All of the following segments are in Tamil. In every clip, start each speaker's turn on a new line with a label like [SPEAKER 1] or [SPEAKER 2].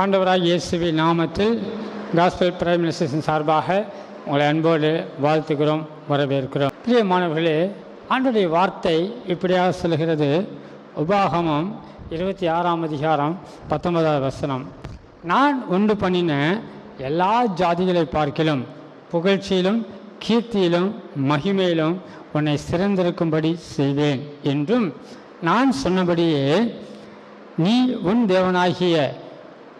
[SPEAKER 1] ஆண்டவராக இயேசுவி நாமத்தில் காஸ்பல் பிரைம் மினிஸ்டேஷன் சார்பாக உங்களை அன்போடு வாழ்த்துக்கிறோம் வரவேற்கிறோம். பிரியமானவர்களே ஆண்டுடைய வார்த்தை இப்படியாக சொல்கிறது உபாகமம் இருபத்தி ஆறாம் அதிகாரம் பத்தொன்பதாவது வசனம். நான் உண்டு பண்ணின எல்லா ஜாதிகளை பார்க்கிலும் புகழ்ச்சியிலும் கீர்த்தியிலும் மகிமையிலும் உன்னை சிறந்திருக்கும்படி செய்வேன் என்றும் நான் சொன்னபடியே நீ உன் தேவனாகிய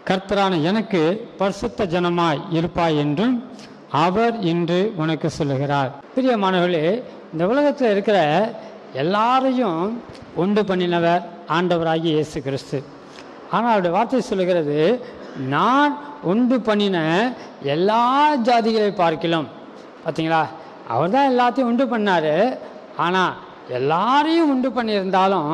[SPEAKER 1] கர்த்தரான எனக்கு பரிசுத்த ஜனமாய் இருப்பாய் என்றும் அவர் இன்று உனக்கு சொல்லுகிறார். பிரியமானவர்களே இந்த உலகத்தில் இருக்கிற எல்லாரையும் உண்டு பண்ணினவர் ஆண்டவராகி இயேசு கிறிஸ்து. ஆனால் அவருடைய வார்த்தை சொல்லுகிறது நான் உண்டு பண்ணின எல்லா ஜாதிகளை பார்க்கலாம். பார்த்தீங்களா அவர் தான் எல்லாத்தையும் உண்டு பண்ணார். ஆனால் எல்லாரையும் உண்டு பண்ணியிருந்தாலும்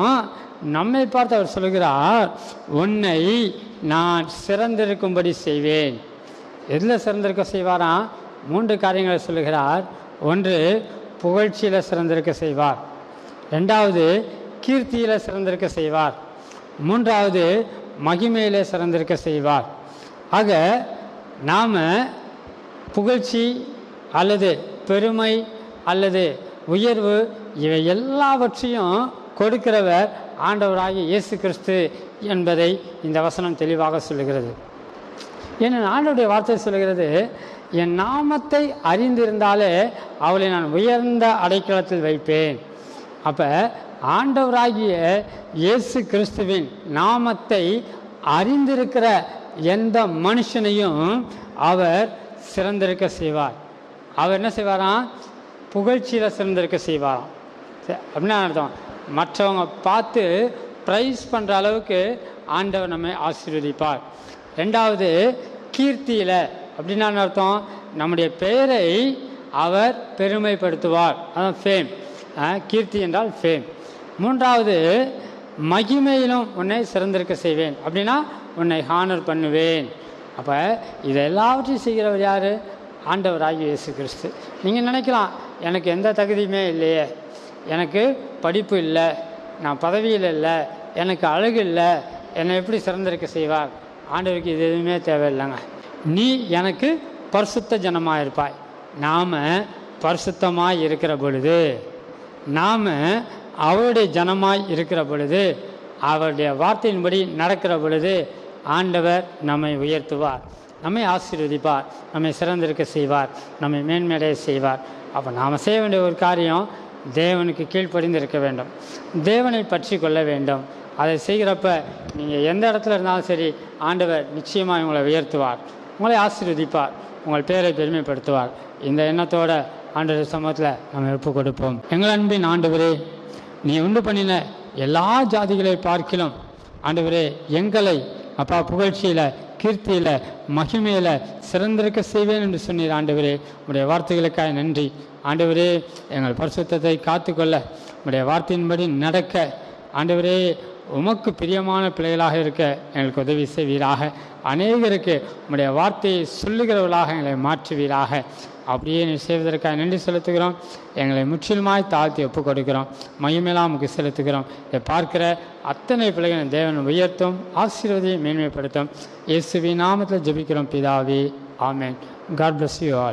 [SPEAKER 1] நம்மை பார்த்து அவர் சொல்கிறார் உன்னை நான் சிறந்திருக்கும்படி செய்வேன். எதில் சிறந்திருக்க செய்வாராம் மூன்று காரியங்களை சொல்லுகிறார். ஒன்று புகழ்ச்சியில் சிறந்திருக்க செய்வார். ரெண்டாவது கீர்த்தியில் சிறந்திருக்க செய்வார். மூன்றாவது மகிமையில் சிறந்திருக்க செய்வார். ஆக நாம் புகழ்ச்சி அல்லது பெருமை அல்லது உயர்வு இவை எல்லாவற்றையும் கொடுக்கிறவர் ஆண்டவராகிய இயேசு கிறிஸ்து என்பதை இந்த வசனம் தெளிவாக சொல்லுகிறது. என் ஆண்டவுடைய வார்த்தை சொல்லுகிறது என் நாமத்தை அறிந்திருந்தாலே அவளை நான் உயர்ந்த அடைக்கலத்தில் வைப்பேன். அப்போ ஆண்டவராகிய இயேசு கிறிஸ்துவின் நாமத்தை அறிந்திருக்கிற எந்த மனுஷனையும் அவர் சிறந்திருக்க செய்வார். அவர் என்ன செய்வாராம்? புகழ்ச்சியில் சிறந்திருக்க செய்வாராம். சரி, அப்படின்னா அர்த்தம்? மற்றவங்க பார்த்து ப்ரைஸ் பண்ணுற அளவுக்கு ஆண்டவர் நம்மை ஆசீர்வதிப்பார். ரெண்டாவது கீர்த்தியில் அப்படின்னா அர்த்தம்? நம்முடைய பெயரை அவர் பெருமைப்படுத்துவார். அதான் ஃபேம் கீர்த்தி என்றால் ஃபேம் மூன்றாவது மகிமையிலும் உன்னை சிறந்திருக்க செய்வேன். அப்படின்னா உன்னை ஹானர் பண்ணுவேன். அப்போ இது எல்லாவற்றையும் செய்கிறவர் யார்? ஆண்டவராகிய இயேசு கிறிஸ்து. நீங்கள் நினைக்கலாம் எனக்கு எந்த தகுதியுமே இல்லையே. எனக்கு படிப்பு இல்லை நான் பதவியில் இல்லை எனக்கு அழகு இல்லை என்னை எப்படி சிறந்திருக்க செய்வார்? ஆண்டவருக்கு இது எதுவுமே தேவையில்லைங்க. நீ எனக்கு பரிசுத்த ஜனமாக இருப்பாய். நாம் பரிசுத்தமாக இருக்கிற பொழுது நாம் அவருடைய ஜனமாய் இருக்கிற பொழுது அவருடைய வார்த்தையின்படி நடக்கிற பொழுது ஆண்டவர் நம்மை உயர்த்துவார். நம்மை ஆசீர்வதிப்பார். நம்மை சிறந்திருக்க செய்வார். நம்மை மேன்மேடைய செய்வார். அப்போ நாம் செய்ய வேண்டிய ஒரு காரியம் தேவனுக்கு கீழ்ப்படிந்து இருக்க வேண்டும். தேவனை பற்றி கொள்ள வேண்டும். அதை செய்கிறப்ப நீங்கள் எந்த இடத்துல இருந்தாலும் சரி ஆண்டவர் நிச்சயமாக உங்களை உயர்த்துவார். உங்களை ஆசீர்வதிப்பார். உங்கள் பேரை பெருமைப்படுத்துவார். இந்த எண்ணத்தோட ஆண்டவர் சமூகத்தில் நம்ம ஒப்பு கொடுப்போம். எங்கள் அன்பின் ஆண்டவரே நீ உண்டு பண்ணின எல்லா ஜாதிகளை பார்க்கிலும் ஆண்டவரே எங்களை அப்பா புகழ்ச்சியில் கீர்த்தியில் மகிமையில் சிறந்திருக்க செய்வேன் என்று சொன்னீர் ஆண்டவரே. உடைய வார்த்தைகளுக்காக நன்றி. ஆண்டவரே எங்கள் பரிசுத்தத்தை காத்துக்கொள்ள உடைய வார்த்தையின்படி நடக்க. ஆண்டவரே உமக்கு பிரியமான பிள்ளைகளாக இருக்க எங்களுக்கு உதவி செய்வீராக. அநேகருக்கு உம்முடைய வார்த்தையை சொல்லுகிறவர்களாக எங்களை மாற்றுவீராக. அப்படியே நீ செய்வதற்காக நன்றி செலுத்துகிறோம். எங்களை முற்றிலுமாய் தாழ்த்தி ஒப்பு கொடுக்கிறோம் மகிமையெல்லாம் நமக்கு செலுத்துகிறோம். இதை பார்க்கிற அத்தனை பிள்ளைகளை தேவன் உயர்த்தும் ஆசீர்வதியை மேன்மைப்படுத்தும். இயேசுவி நாமத்தில் ஜெபிக்கிறோம் பிதாவி. ஆமேன். God bless you all